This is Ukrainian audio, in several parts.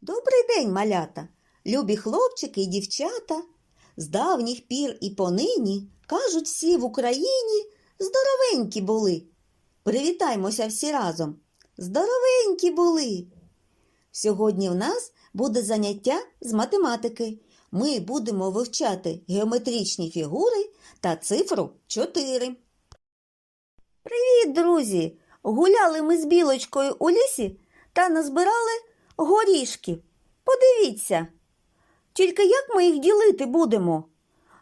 Добрий день, малята, любі хлопчики і дівчата. З давніх пір і понині кажуть всі в Україні здоровенькі були. Привітаймося всі разом. Здоровенькі були. Сьогодні в нас буде заняття з математики. Ми будемо вивчати геометричні фігури та цифру 4. Привіт, друзі! Гуляли ми з білочкою у лісі та назбирали горішки. Подивіться. Тільки як ми їх ділити будемо?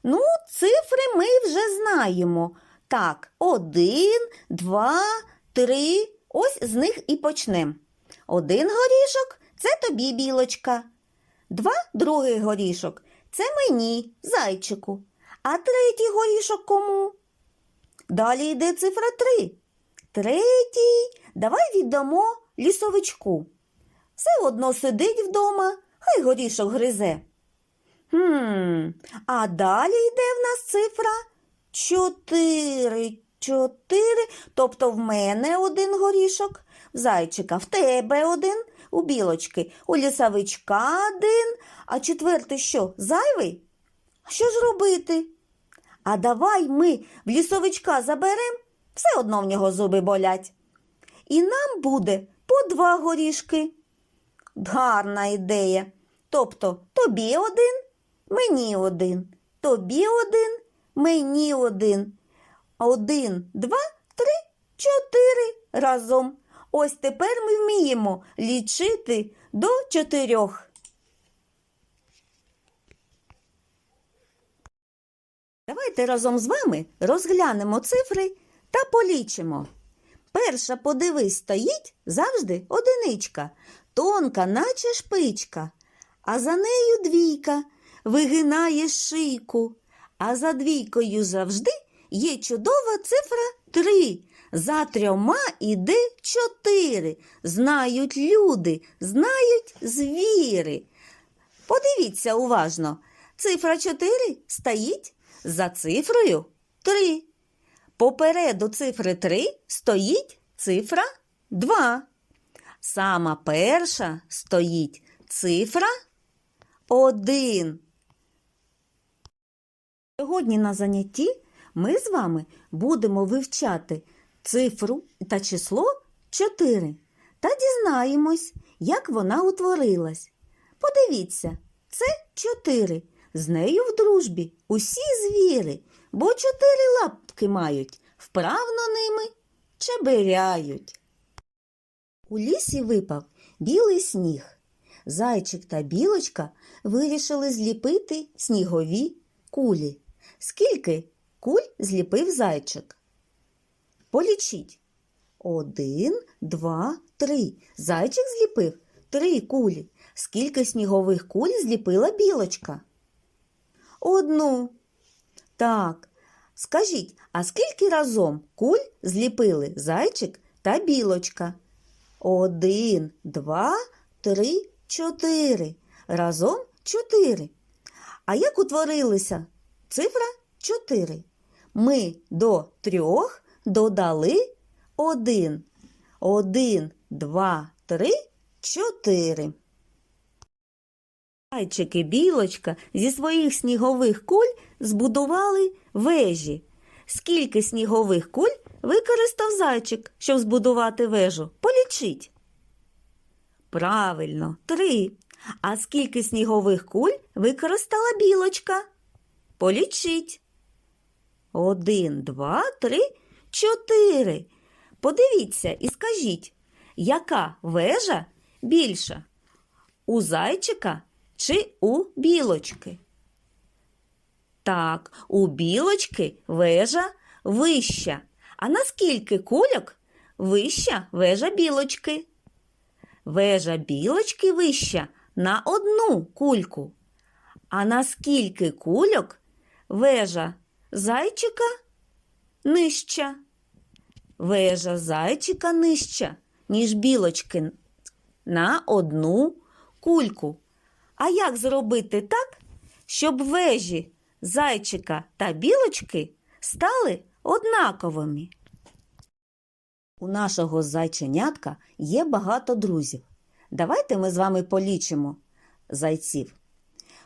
Ну, цифри ми вже знаємо. Так, один, два, три. Ось з них і почнемо. Один горішок це тобі, білочка. Два другий горішок це мені, зайчику. А третій горішок кому? Далі йде цифра три. Третій. Давай віддамо лісовичку. Все одно сидить вдома, хай горішок гризе. Хм, а далі йде в нас цифра чотири. Чотири, тобто в мене один горішок, в зайчика в тебе один, у білочки, у лісовичка один, а четвертий що, зайвий? Що ж робити? А давай ми в лісовичка заберем, все одно в нього зуби болять. І нам буде по два горішки. Гарна ідея. Тобто тобі один, мені один, тобі один, мені один. Один, два, три, чотири разом. Ось тепер ми вміємо лічити до чотирьох. Давайте разом з вами розглянемо цифри та полічимо. Перша, подивись, стоїть завжди одиничка, тонка, наче шпичка, а за нею двійка вигинає шийку, а за двійкою завжди є чудова цифра три. За трьома іде чотири. Знають люди, знають звіри. Подивіться уважно. Цифра 4 стоїть за цифрою 3. Попереду цифри 3 стоїть цифра 2. Сама перша стоїть цифра 1. Сьогодні на занятті ми з вами будемо вивчати цифру та число 4 та дізнаємось, як вона утворилась. Подивіться, це 4. З нею в дружбі усі звіри, бо чотири лапки мають, вправно ними чеберяють. У лісі випав білий сніг. Зайчик та білочка вирішили зліпити снігові кулі. Скільки куль зліпив зайчик? Полічіть. Один, два, три. Зайчик зліпив три кулі. Скільки снігових куль зліпила білочка? Одну. Так. Скажіть, а скільки разом куль зліпили зайчик та білочка? Один, два, три, чотири. Разом чотири. А як утворилися цифра чотири? Ми до трьох додали один. Один, два, три, чотири. Зайчик білочка зі своїх снігових куль збудували вежі. Скільки снігових куль використав зайчик, щоб збудувати вежу? Полічіть. Правильно, три. А скільки снігових куль використала білочка? Полічіть. Один, два, три, чотири. Подивіться і скажіть, яка вежа більша? У зайчика чи у білочки? Так, у білочки вежа вища. А наскільки кульок вища вежа білочки? Вежа білочки вища на одну кульку. А наскільки кульок вежа зайчика нижча? Вежа зайчика нижча, ніж білочки на одну кульку. А як зробити так, щоб вежі зайчика та білочки стали однаковими? У нашого зайченятка є багато друзів. Давайте ми з вами полічимо зайців.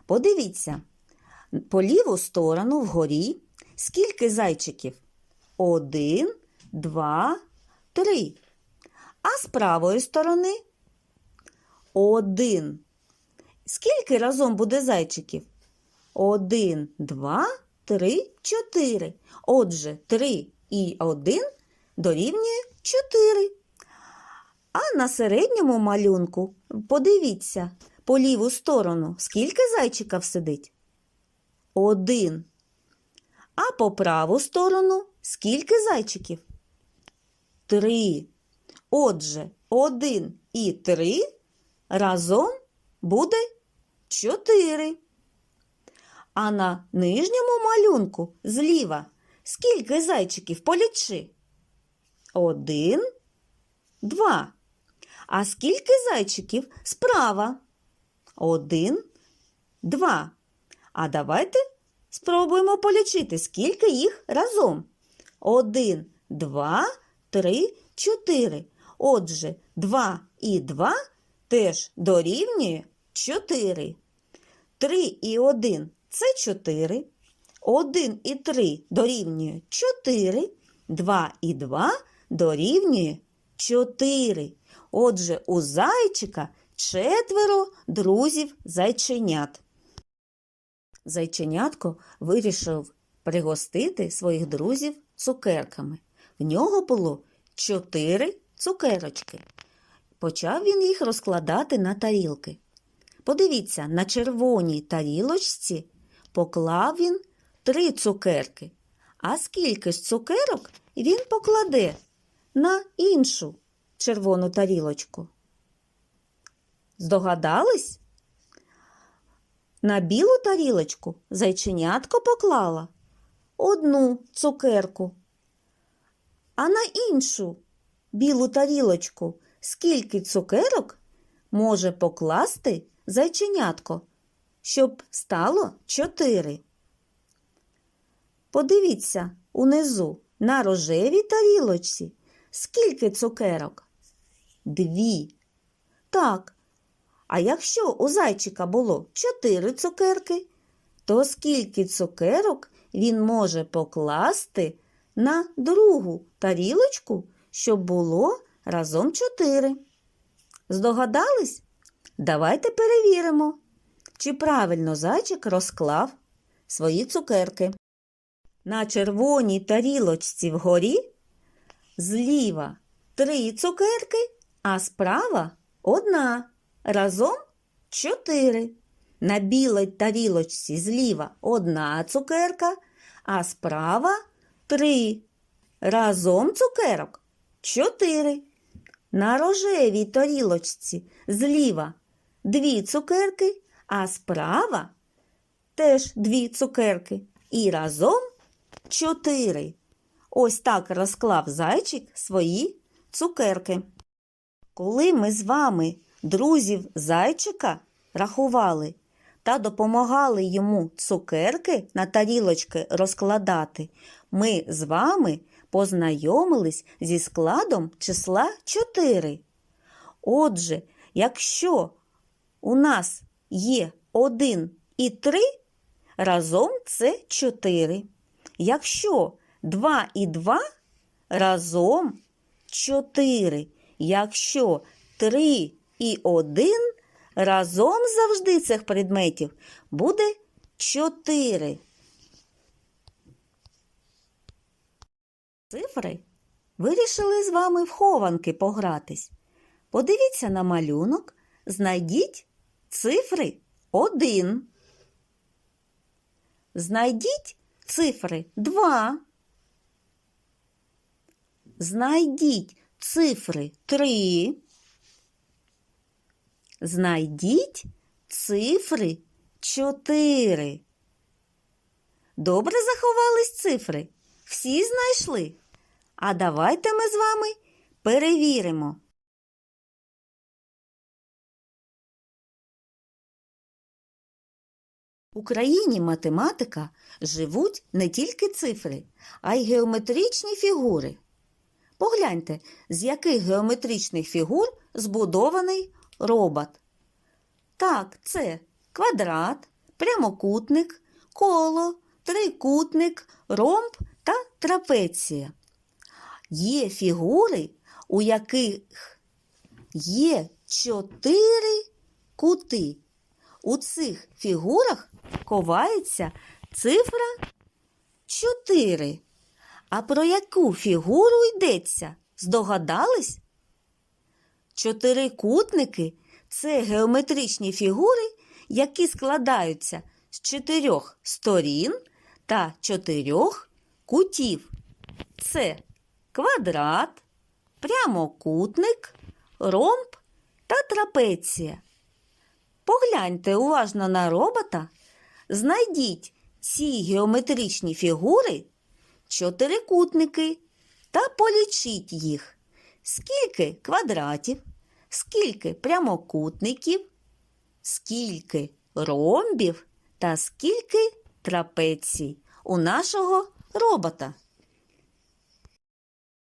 Подивіться, по ліву сторону вгорі скільки зайчиків? Один, два, три. А з правої сторони один. Скільки разом буде зайчиків? Один, два, три, чотири. Отже, три і один дорівнює чотири. А на середньому малюнку подивіться по ліву сторону, скільки зайчиків сидить? Один. А по праву сторону скільки зайчиків? Три. Отже, один і три разом буде чотири. А на нижньому малюнку зліва скільки зайчиків полічи? Один, два. А скільки зайчиків справа? Один, два. А давайте спробуємо полічити, скільки їх разом. Один, два, три, чотири. Отже, два і два теж дорівнює чотири. Три і один це чотири. Один і три дорівнює чотири. Два і два дорівнює чотири. Отже, у зайчика четверо друзів зайченят. Зайченятко вирішив пригостити своїх друзів цукерками. В нього було чотири цукерочки. Почав він їх розкладати на тарілки. Подивіться, на червоній тарілочці поклав він три цукерки. А скільки ж цукерок він покладе на іншу червону тарілочку? Здогадались? На білу тарілочку зайченятко поклала одну цукерку, а на іншу білу тарілочку скільки цукерок може покласти зайченятко, щоб стало чотири. Подивіться унизу на рожевій тарілочці скільки цукерок? Дві. Так. А якщо у зайчика було чотири цукерки, то скільки цукерок він може покласти на другу тарілочку, щоб було разом чотири? Здогадались? Давайте перевіримо, чи правильно зайчик розклав свої цукерки. На червоній тарілочці вгорі зліва три цукерки, а справа одна. Разом чотири. На білій тарілочці зліва одна цукерка, а справа три. Разом цукерок чотири. На рожевій тарілочці зліва дві цукерки, а справа теж дві цукерки. І разом чотири. Ось так розклав зайчик свої цукерки. Коли ми з вами друзів зайчика рахували та допомагали йому цукерки на тарілочки розкладати, ми з вами познайомились зі складом числа 4. Отже, якщо у нас є 1 і 3, разом це 4. Якщо 2 і 2, разом 4. Якщо 3 і 1, разом завжди цих предметів буде 4. Цифри вирішили з вами в хованки погратись. Подивіться на малюнок, знайдіть цифри 1. Знайдіть цифри 2. Знайдіть цифри 3. Знайдіть цифри 4. Добре заховались цифри? Всі знайшли? А давайте ми з вами перевіримо. В Україні математика живуть не тільки цифри, а й геометричні фігури. Погляньте, з яких геометричних фігур збудований робот? Так, це квадрат, прямокутник, коло, трикутник, ромб та трапеція. Є фігури, у яких є чотири кути. У цих фігурах ховається цифра 4. А про яку фігуру йдеться? Здогадались? Чотирикутники це геометричні фігури, які складаються з чотирьох сторін та чотирьох кутів. Це квадрат, прямокутник, ромб та трапеція. Погляньте уважно на робота, знайдіть ці геометричні фігури, чотирикутники та полічіть їх. Скільки квадратів, скільки прямокутників, скільки ромбів та скільки трапецій у нашого робота.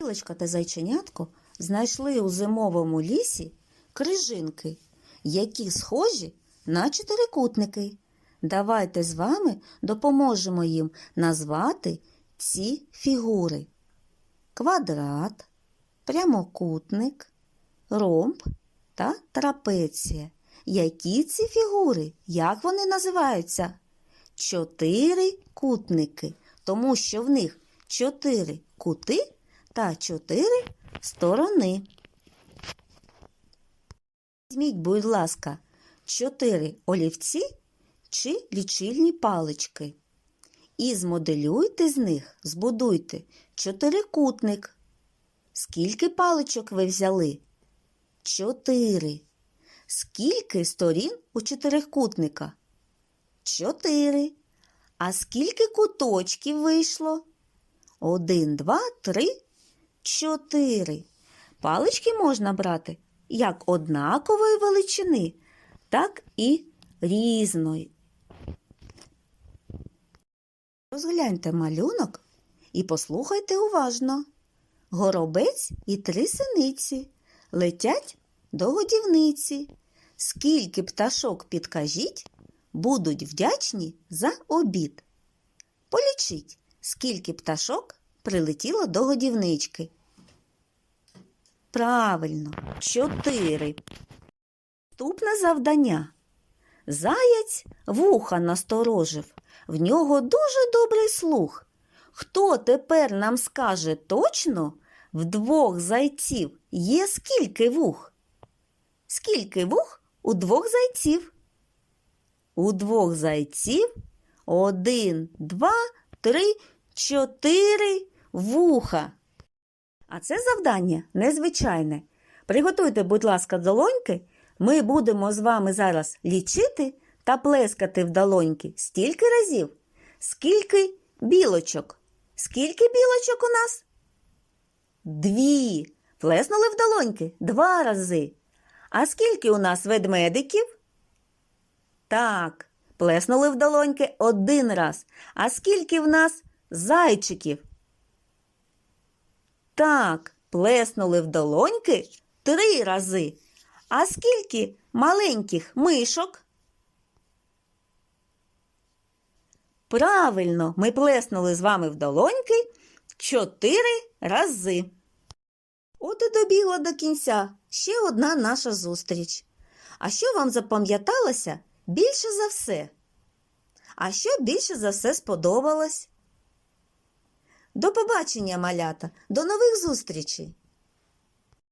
Білочка та зайченятко знайшли у зимовому лісі крижинки, які схожі на чотирикутники. Давайте з вами допоможемо їм назвати ці фігури: квадрат, прямокутник, ромб та трапеція. Які ці фігури? Як вони називаються? Чотири кутники, тому що в них чотири кути та чотири сторони. Візьміть, будь ласка, чотири олівці чи лічильні палички. І змоделюйте з них, збудуйте чотирикутник. Скільки паличок ви взяли? Чотири. Скільки сторін у чотирикутника? Чотири. А скільки куточків вийшло? Один, два, три, чотири. Палички можна брати як однакової величини, так і різної. Розгляньте малюнок і послухайте уважно. Горобець і три синиці летять до годівниці. Скільки пташок підкажіть, будуть вдячні за обід. Полічіть, скільки пташок прилетіло до годівнички. Правильно, чотири. Наступне завдання. Заєць вуха насторожив. В нього дуже добрий слух. Хто тепер нам скаже точно, в двох зайців є скільки вух? Скільки вух у двох зайців? У двох зайців один, два, три, чотири вуха. А це завдання незвичайне. Приготуйте, будь ласка, долоньки. Ми будемо з вами зараз лічити та плескати в долоньки стільки разів, скільки білочок. Скільки білочок у нас? Дві. Плеснули в долоньки два рази. А скільки у нас ведмедиків? Так, плеснули в долоньки один раз. А скільки в нас зайчиків? Так, плеснули в долоньки три рази. А скільки маленьких мишок? Правильно, ми плеснули з вами в долоньки чотири рази. От і добігла до кінця ще одна наша зустріч. А що вам запам'яталося більше за все? А що більше за все сподобалось? До побачення, малята, до нових зустрічей!